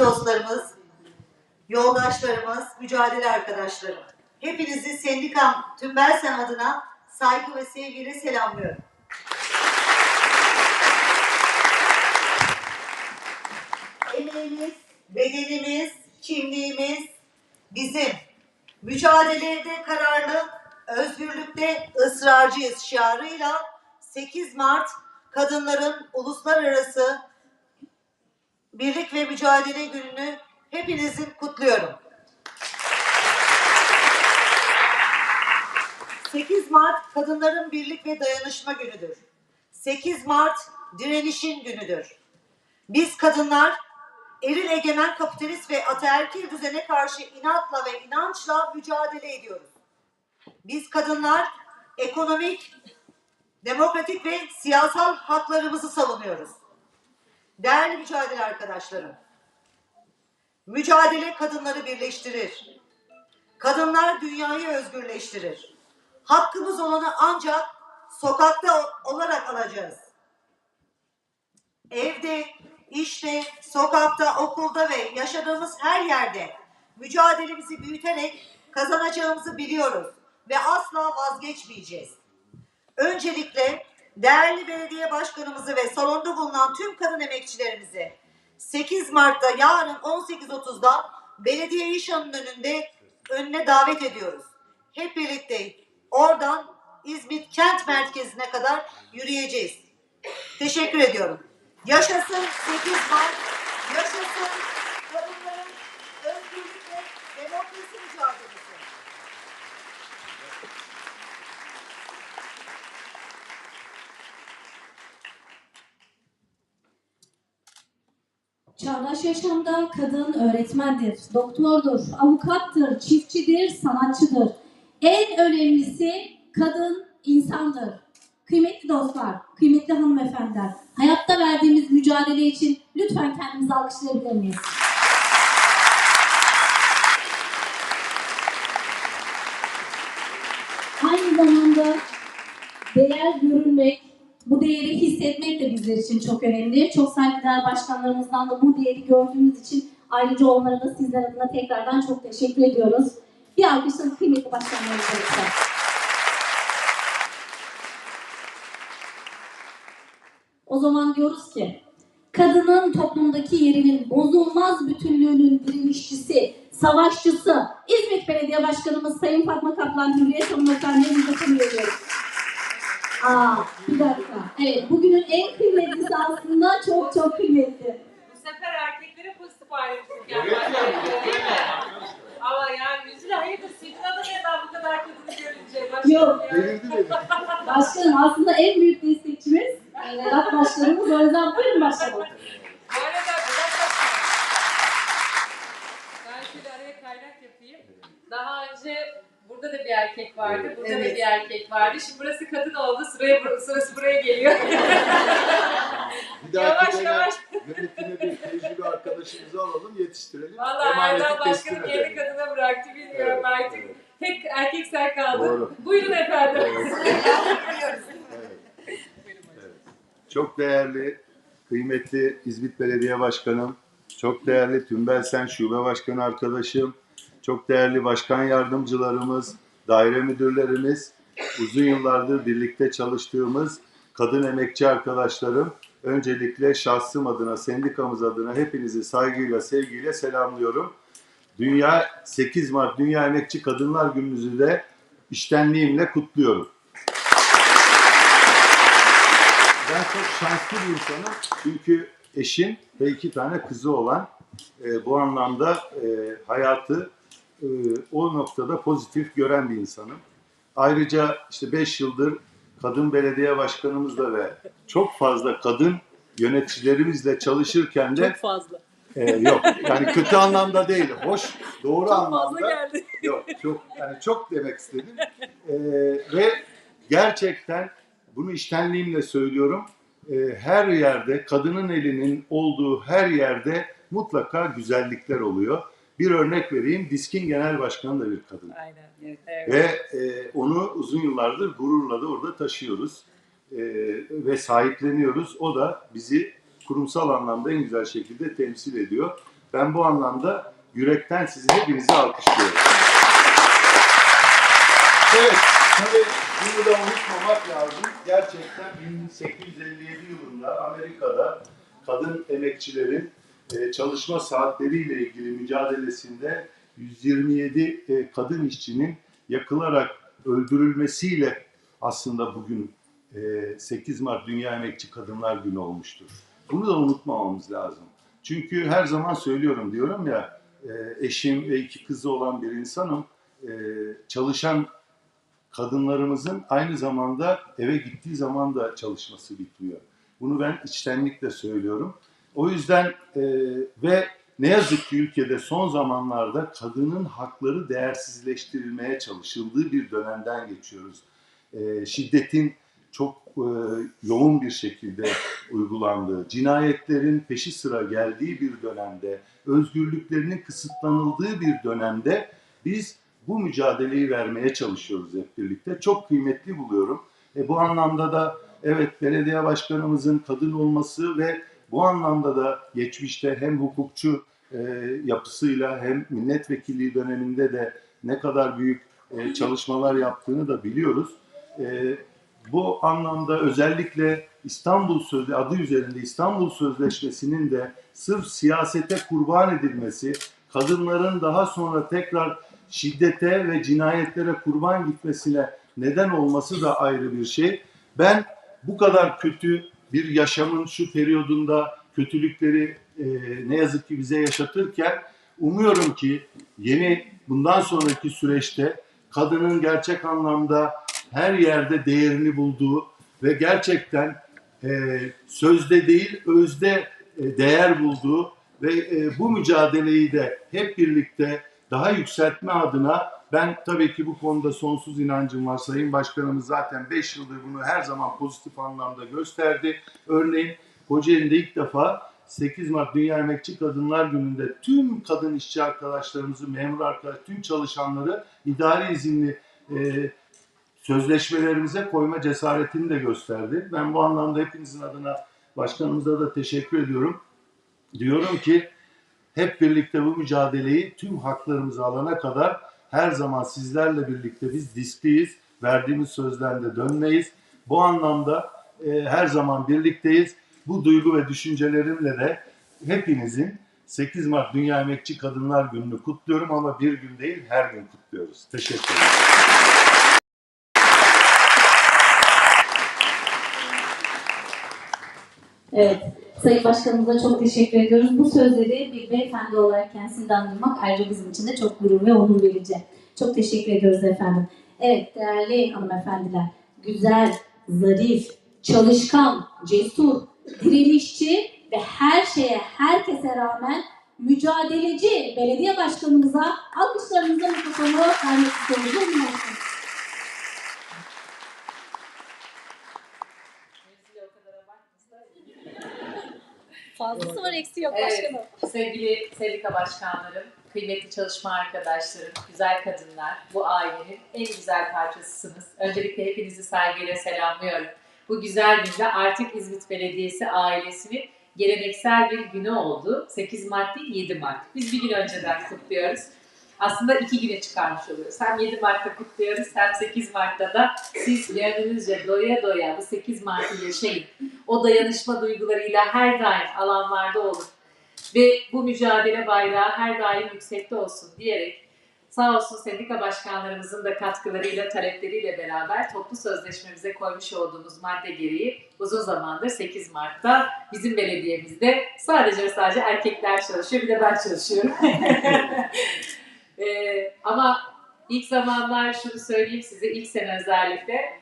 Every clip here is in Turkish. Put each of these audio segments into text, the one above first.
dostlarımız, yoldaşlarımız, mücadele arkadaşlarım. Hepinizi sendikam Tümbelsen adına saygı ve sevgiyle selamlıyorum. Emeğimiz, bedenimiz, kimliğimiz bizim. Mücadelede kararlı, özgürlükte ısrarcıyız şiarıyla 8 Mart Kadınların Uluslararası Birlik ve Mücadele Günü'nü hepinizin kutluyorum. 8 Mart Kadınların Birlik ve Dayanışma Günü'dür. 8 Mart direnişin günüdür. Biz kadınlar eril egemen kapitalist ve ataerkil düzene karşı inatla ve inançla mücadele ediyoruz. Biz kadınlar ekonomik, demokratik ve siyasal haklarımızı savunuyoruz. Değerli mücadele arkadaşlarım, mücadele kadınları birleştirir. Kadınlar dünyayı özgürleştirir. Hakkımız olanı ancak sokakta olarak alacağız. Evde, işte, sokakta, okulda ve yaşadığımız her yerde mücadelemizi büyüterek kazanacağımızı biliyoruz ve asla vazgeçmeyeceğiz. Öncelikle değerli belediye başkanımızı ve salonda bulunan tüm kadın emekçilerimizi 8 Mart'ta yarın 18.30'da belediye işanının önünde önüne davet ediyoruz. Hep birlikte oradan İzmit kent merkezine kadar yürüyeceğiz. Teşekkür ediyorum. Yaşasın 8 Mart, yaşasın kadınların özgürlük ve demokrasi mücadelesi. Çağdaş yaşamda kadın öğretmendir, doktordur, avukattır, çiftçidir, sanatçıdır. En önemlisi kadın insandır. Kıymetli dostlar, kıymetli hanımefendiler, hayatta verdiğimiz mücadele için lütfen kendimizi alkışlayabilir miyiz? Aynı zamanda değer hissetmek de bizler için çok önemli. Çok saygıdeğer başkanlarımızdan da bu değeri gördüğümüz için ayrıca onlara da sizler adına tekrardan çok teşekkür ediyoruz. Bir alkışla kıymetli başkanlarımıza lütfen. O zaman diyoruz ki, kadının toplumdaki yerinin bozulmaz bütünlüğünün direnişçisi, savaşçısı, İzmit Belediye Başkanımız Sayın Fatma Kaplan Hürriyet Hanımefendi'ye biz de ediyoruz. Aa, bir dakika. Evet, bugünün en kıymetlisi aslında çok çok kıymetli. Bu sefer erkeklere pozitif ayrımcılık yapmak gerekiyor değil mi? Ama yani yüzüne hayırdır Sidna'da neden bu kadar kadını görünce? Yok. Delirdi beni. Başkanım aslında en büyük destekçimiz e, Vedat Başkanımız. O yüzden buyurun başkanım. Bu arada bir dakika. Ben şöyle araya kaynak yapayım. Daha önce burada da bir erkek vardı, burada da Evet. bir erkek vardı. Şimdi burası kadın oldu, sıraya, sırası buraya geliyor. Bir Yavaş, dönem yavaş. yönetime bir tecrübe arkadaşımızı alalım, yetiştirelim. Vallahi Emaneti Erdal teslim Başkanı kendi kadına bıraktı bilmiyorum Evet, artık. evet. Tek erkek sen kaldın. Doğru. Buyurun efendim. Evet. Evet. Çok değerli, kıymetli İzmit Belediye Başkanım, çok değerli Tümbelsen Şube Başkanı arkadaşım, çok değerli başkan yardımcılarımız, daire müdürlerimiz, uzun yıllardır birlikte çalıştığımız kadın emekçi arkadaşlarım, öncelikle şahsım adına, sendikamız adına hepinizi saygıyla, sevgiyle selamlıyorum. Dünya 8 Mart Dünya Emekçi Kadınlar Gününüzü de iştenliğimle kutluyorum. Ben çok şanslı bir insanım çünkü eşim ve iki tane kızı olan e, bu anlamda e, hayatı e, o noktada pozitif gören bir insanım. Ayrıca işte 5 yıldır kadın belediye başkanımızla ve çok fazla kadın yöneticilerimizle çalışırken de fazla. e, yok yani kötü anlamda değil, hoş, doğru anlamda. geldi. Yok çok yani çok demek istedim. Ee, ve gerçekten bunu iştenliğimle söylüyorum. Ee, her yerde kadının elinin olduğu her yerde mutlaka güzellikler oluyor. Bir örnek vereyim. Diskin Genel Başkanı da bir kadın. Aynen. Evet. Ve e, onu uzun yıllardır gururla da orada taşıyoruz. E, ve sahipleniyoruz. O da bizi kurumsal anlamda en güzel şekilde temsil ediyor. Ben bu anlamda yürekten sizi hepinizi alkışlıyorum. Evet, tabii bunu da unutmamak lazım. Gerçekten 1857 yılında Amerika'da kadın emekçilerin e, çalışma saatleriyle ilgili mücadelesinde 127 e, kadın işçinin yakılarak öldürülmesiyle aslında bugün e, 8 Mart Dünya Emekçi Kadınlar Günü olmuştur. Bunu da unutmamamız lazım. Çünkü her zaman söylüyorum diyorum ya e, eşim ve iki kızı olan bir insanım. E, çalışan kadınlarımızın aynı zamanda eve gittiği zaman da çalışması bitmiyor. Bunu ben içtenlikle söylüyorum. O yüzden e, ve ne yazık ki ülkede son zamanlarda kadının hakları değersizleştirilmeye çalışıldığı bir dönemden geçiyoruz. E, şiddetin çok e, yoğun bir şekilde uygulandığı, cinayetlerin peşi sıra geldiği bir dönemde, özgürlüklerinin kısıtlanıldığı bir dönemde biz bu mücadeleyi vermeye çalışıyoruz hep birlikte. Çok kıymetli buluyorum. E, bu anlamda da evet belediye başkanımızın kadın olması ve bu anlamda da geçmişte hem hukukçu e, yapısıyla hem milletvekilliği döneminde de ne kadar büyük e, çalışmalar yaptığını da biliyoruz. E, bu anlamda özellikle İstanbul Sözleşmesi adı üzerinde İstanbul Sözleşmesi'nin de sırf siyasete kurban edilmesi, kadınların daha sonra tekrar şiddete ve cinayetlere kurban gitmesine neden olması da ayrı bir şey. Ben bu kadar kötü bir yaşamın şu periyodunda kötülükleri e, ne yazık ki bize yaşatırken umuyorum ki yeni bundan sonraki süreçte kadının gerçek anlamda her yerde değerini bulduğu ve gerçekten e, sözde değil özde e, değer bulduğu ve e, bu mücadeleyi de hep birlikte daha yükseltme adına ben tabii ki bu konuda sonsuz inancım var. Sayın Başkanımız zaten 5 yıldır bunu her zaman pozitif anlamda gösterdi. Örneğin Kocaeli'nde ilk defa 8 Mart Dünya Emekçi Kadınlar Günü'nde tüm kadın işçi arkadaşlarımızı, memur arkadaş, tüm çalışanları idari izinli e, sözleşmelerimize koyma cesaretini de gösterdi. Ben bu anlamda hepinizin adına başkanımıza da teşekkür ediyorum. Diyorum ki hep birlikte bu mücadeleyi tüm haklarımızı alana kadar her zaman sizlerle birlikte biz diskliyiz. Verdiğimiz sözden de dönmeyiz. Bu anlamda e, her zaman birlikteyiz. Bu duygu ve düşüncelerimle de hepinizin 8 Mart Dünya Emekçi Kadınlar Günü'nü kutluyorum ama bir gün değil her gün kutluyoruz. Teşekkür ederim. Evet. Sayın Başkanımıza çok teşekkür ediyoruz. Bu sözleri bir beyefendi olarak kendisinden duymak ayrıca bizim için de çok gurur ve onur verici. Çok teşekkür ediyoruz efendim. Evet değerli hanımefendiler, güzel, zarif, çalışkan, cesur, direnişçi ve her şeye, herkese rağmen mücadeleci belediye başkanımıza alkışlarınızla mikrofonu vermek istiyoruz. Buyurun başkanım. Mevzule o kadar abartmasın. Fazlası var eksiği yok Evet. başkanım. Sevgili Sendika Başkanlarım, kıymetli çalışma arkadaşlarım, güzel kadınlar, bu ailenin en güzel parçasısınız. Öncelikle hepinizi saygıyla selamlıyorum. Bu güzel günde artık İzmit Belediyesi ailesinin geleneksel bir günü oldu. 8 Mart değil 7 Mart. Biz bir gün önceden kutluyoruz. Aslında iki güne çıkarmış oluyoruz. Hem 7 Mart'ta kutluyoruz hem 8 Mart'ta da siz gönlünüzce doya doya bu 8 Mart'ı yaşayın. O dayanışma duygularıyla her daim alanlarda olun ve bu mücadele bayrağı her daim yüksekte olsun diyerek sağ olsun sendika başkanlarımızın da katkılarıyla, talepleriyle beraber toplu sözleşmemize koymuş olduğumuz madde gereği uzun zamandır 8 Mart'ta bizim belediyemizde sadece sadece erkekler çalışıyor. Bir de ben çalışıyorum. Ee, ama ilk zamanlar şunu söyleyeyim size ilk sene özellikle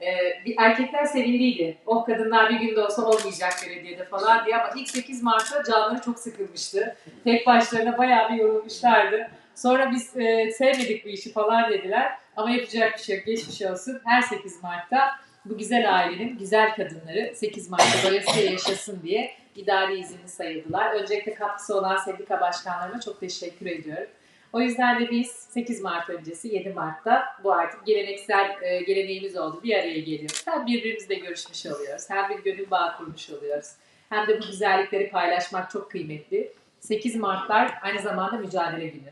ee, bir erkekler sevindiydi. Oh kadınlar bir günde olsa olmayacak belediyede falan diye ama ilk 8 Mart'ta canları çok sıkılmıştı. Tek başlarına bayağı bir yorulmuşlardı. Sonra biz e, sevmedik bu işi falan dediler. Ama yapacak bir şey yok. Geçmiş olsun. Her 8 Mart'ta bu güzel ailenin güzel kadınları 8 Mart'ta doyasıya yaşasın diye idari izinli sayıldılar. Öncelikle katkısı olan sendika başkanlarıma çok teşekkür ediyorum. O yüzden de biz 8 Mart öncesi 7 Mart'ta bu artık geleneksel e, geleneğimiz oldu. Bir araya geliyoruz. Hem birbirimizle görüşmüş oluyoruz. Hem bir gönül bağı kurmuş oluyoruz. Hem de bu güzellikleri paylaşmak çok kıymetli. 8 Martlar aynı zamanda mücadele günü.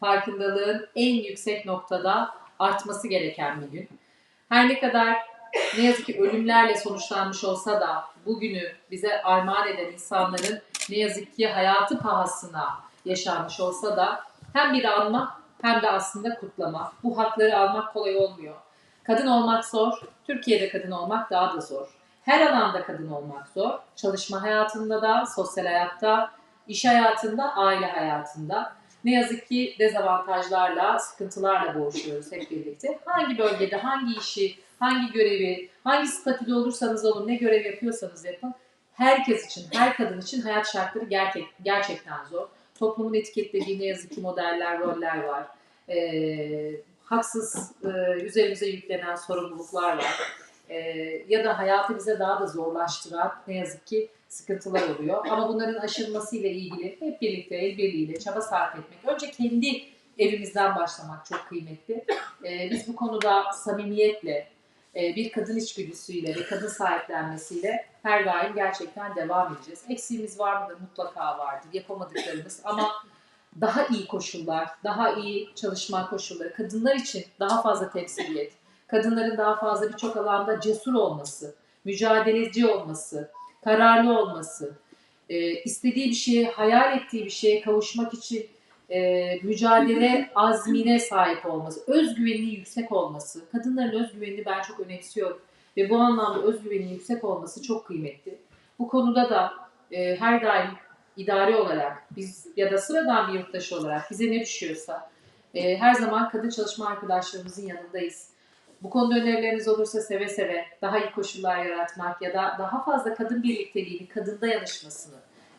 Farkındalığın en yüksek noktada artması gereken bir gün. Her ne kadar ne yazık ki ölümlerle sonuçlanmış olsa da bugünü bize armağan eden insanların ne yazık ki hayatı pahasına yaşanmış olsa da hem bir anma hem de aslında kutlama. Bu hakları almak kolay olmuyor. Kadın olmak zor, Türkiye'de kadın olmak daha da zor. Her alanda kadın olmak zor. Çalışma hayatında da, sosyal hayatta, iş hayatında, aile hayatında. Ne yazık ki dezavantajlarla, sıkıntılarla boğuşuyoruz hep birlikte. Hangi bölgede, hangi işi, hangi görevi, hangi statüde olursanız olun, ne görev yapıyorsanız yapın. Herkes için, her kadın için hayat şartları gerçek, gerçekten zor. Toplumun etiketlediği ne yazık ki modeller, roller var. Ee, haksız e, üzerimize yüklenen sorumluluklar var. Ee, ya da hayatı bize daha da zorlaştıran ne yazık ki sıkıntılar oluyor. Ama bunların aşılması ile ilgili hep birlikte el birliğiyle çaba sarf etmek. Önce kendi evimizden başlamak çok kıymetli. Ee, biz bu konuda samimiyetle, e, bir kadın içgüdüsüyle ve kadın sahiplenmesiyle her daim gerçekten devam edeceğiz. Eksiğimiz var mıdır? Mutlaka vardır. Yapamadıklarımız ama daha iyi koşullar, daha iyi çalışma koşulları, kadınlar için daha fazla temsiliyet, kadınların daha fazla birçok alanda cesur olması, mücadeleci olması, kararlı olması, e, istediği bir şeye, hayal ettiği bir şeye kavuşmak için e, mücadele azmine sahip olması, özgüveninin yüksek olması, kadınların özgüvenini ben çok önemsiyorum ve bu anlamda özgüvenin yüksek olması çok kıymetli. Bu konuda da e, her daim idari olarak biz ya da sıradan bir yurttaş olarak bize ne düşüyorsa e, her zaman kadın çalışma arkadaşlarımızın yanındayız. Bu konuda önerileriniz olursa seve seve daha iyi koşullar yaratmak ya da daha fazla kadın birlikteliğini, kadın dayanışmasını,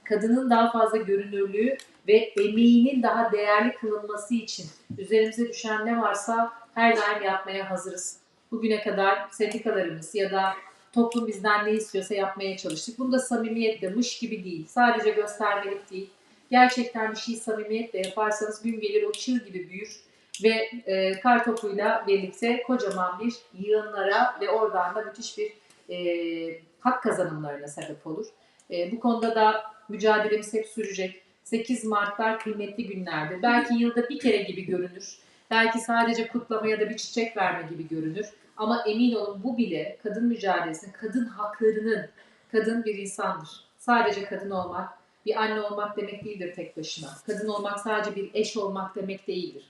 kadının daha fazla görünürlüğü ve emeğinin daha değerli kılınması için üzerimize düşen ne varsa her daim yapmaya hazırız. Bugüne kadar sendikalarımız ya da toplum bizden ne istiyorsa yapmaya çalıştık. Bunu da samimiyetle, mış gibi değil, sadece göstermelik değil. Gerçekten bir şeyi samimiyetle yaparsanız gün gelir o çığ gibi büyür ve e, kar topuyla birlikte kocaman bir yığınlara ve oradan da müthiş bir e, hak kazanımlarına sebep olur. E, bu konuda da mücadelemiz hep sürecek. 8 Martlar kıymetli günlerdir. Belki yılda bir kere gibi görünür. Belki sadece kutlama ya da bir çiçek verme gibi görünür. Ama emin olun bu bile kadın mücadelesinin, kadın haklarının, kadın bir insandır. Sadece kadın olmak, bir anne olmak demek değildir tek başına. Kadın olmak sadece bir eş olmak demek değildir.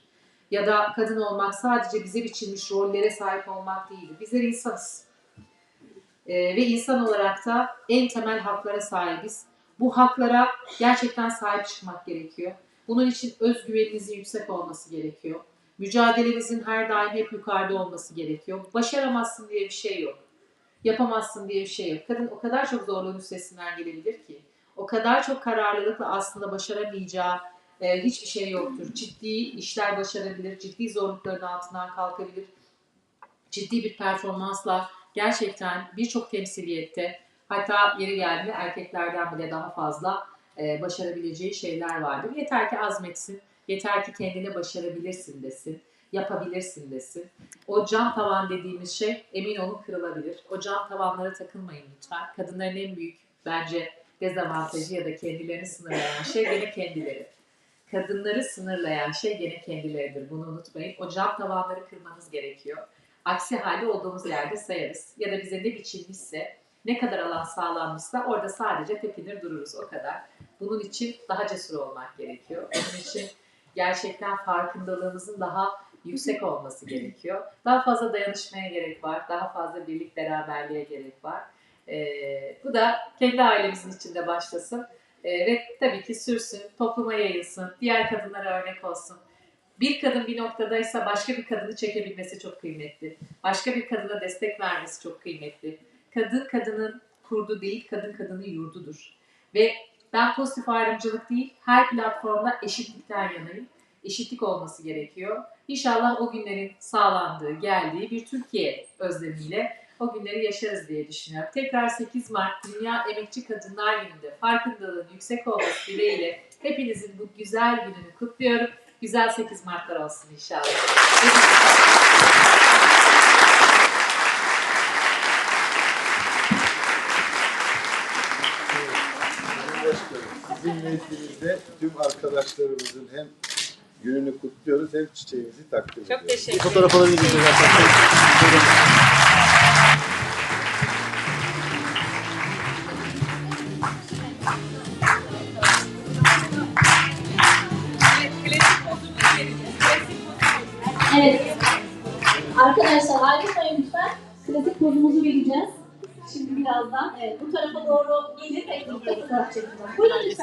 Ya da kadın olmak sadece bize biçilmiş rollere sahip olmak değildir. Bizler insanız. Ee, ve insan olarak da en temel haklara sahibiz. Bu haklara gerçekten sahip çıkmak gerekiyor. Bunun için özgüveninizin yüksek olması gerekiyor. Mücadelenizin her daim hep yukarıda olması gerekiyor. Başaramazsın diye bir şey yok. Yapamazsın diye bir şey yok. Kadın o kadar çok zorluğun üstesinden gelebilir ki. O kadar çok kararlılıkla aslında başaramayacağı e, hiçbir şey yoktur. Ciddi işler başarabilir, ciddi zorlukların altından kalkabilir. Ciddi bir performansla gerçekten birçok temsiliyette hatta yeri geldiğinde erkeklerden bile daha fazla e, başarabileceği şeyler vardır. Yeter ki azmetsin, yeter ki kendine başarabilirsin desin, yapabilirsin desin. O cam tavan dediğimiz şey emin olun kırılabilir. O cam tavanlara takılmayın lütfen. Kadınların en büyük bence dezavantajı ya da kendilerini sınırlayan şey gene kendileri. Kadınları sınırlayan şey gene kendileridir. Bunu unutmayın. O cam tavanları kırmanız gerekiyor. Aksi halde olduğumuz yerde sayarız. Ya da bize ne biçilmişse, ne kadar alan sağlanmışsa orada sadece tepinir dururuz o kadar. Bunun için daha cesur olmak gerekiyor. Bunun için gerçekten farkındalığımızın daha yüksek olması gerekiyor. Daha fazla dayanışmaya gerek var. Daha fazla birlik beraberliğe gerek var. Ee, bu da kendi ailemizin içinde başlasın. Ee, ve tabii ki sürsün, topluma yayılsın, diğer kadınlara örnek olsun. Bir kadın bir noktadaysa başka bir kadını çekebilmesi çok kıymetli. Başka bir kadına destek vermesi çok kıymetli. Kadın kadının kurdu değil, kadın kadının yurdudur. Ve ben pozitif ayrımcılık değil, her platformda eşitlikten yanayım. Eşitlik olması gerekiyor. İnşallah o günlerin sağlandığı, geldiği bir Türkiye özlemiyle o günleri yaşarız diye düşünüyorum. Tekrar 8 Mart Dünya Emekçi Kadınlar Günü'nde farkındalığın yüksek olması dileğiyle hepinizin bu güzel gününü kutluyorum. Güzel 8 Martlar olsun inşallah. Sizin nezdinizde tüm arkadaşlarımızın hem gününü kutluyoruz hem çiçeğimizi takdim ediyoruz. Çok teşekkür ederim. Fotoğraf alabilir miyiz. Evet. Arkadaşlar ayrılmayın lütfen. Klasik pozumuzu vereceğiz. Şimdi birazdan evet, bu tarafa doğru gelin ve fotoğraf çekeceğiz. Buyurun lütfen.